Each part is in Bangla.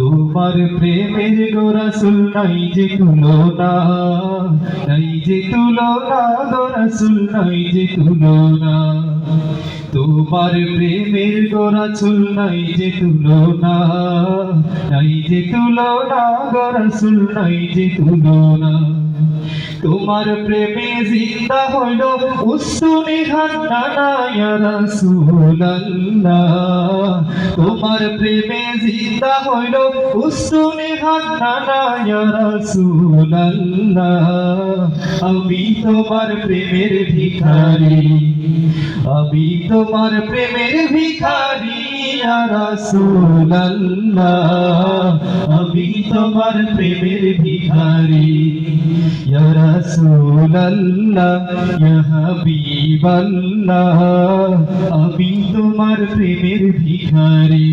তোমার প্রেমের গোরাসুল নাই যে তুলনা। নাই যে তুলনা গোরাসুল নাই যে তুলনা। তোমার প্রেমের গোরাসুল নাই যে তুলনা। নাই যে তুলনা গোরাসুল নাই যে তুলনা। তোমার প্রেমে জিন্দা হইল রাসূলুল্লাহ। তোমার প্রেমে জিন্দা হইল রাসূলুল্লাহ। আমি তোমার প্রেমের ভিখারি, আমি তোমার প্রেমের ভিখারি। আমি তোমার প্রেমের ভিখারি। আমি তোমার প্রেমের ভিখারি।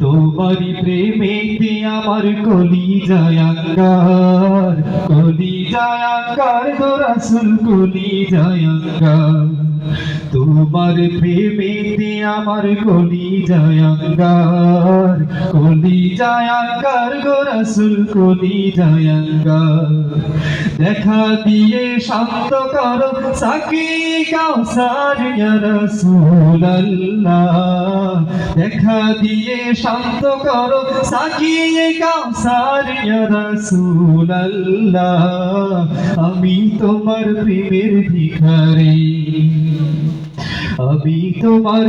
তোমারি প্রেমেতে আমার কলি জায়াঙ্গার কলি জায়াঙ্গার গো রাসূল কলি জায়াঙ্গার তোমার প্রেমেতে আমার কলি জায়াঙ্গার কলি জায়াঙ্গার গো রাসূল কলি জায়াঙ্গার দেখা দিয়ে শান্ত করো, সাকি কাউসার, ইয়া রাসূলুল্লাহ। দেখা দিয়ে শান্ত করো, সাকি কাউসার, ইয়া রাসূলুল্লাহ। আমি তোমার প্রেমের ভিখারি। আমি তোমার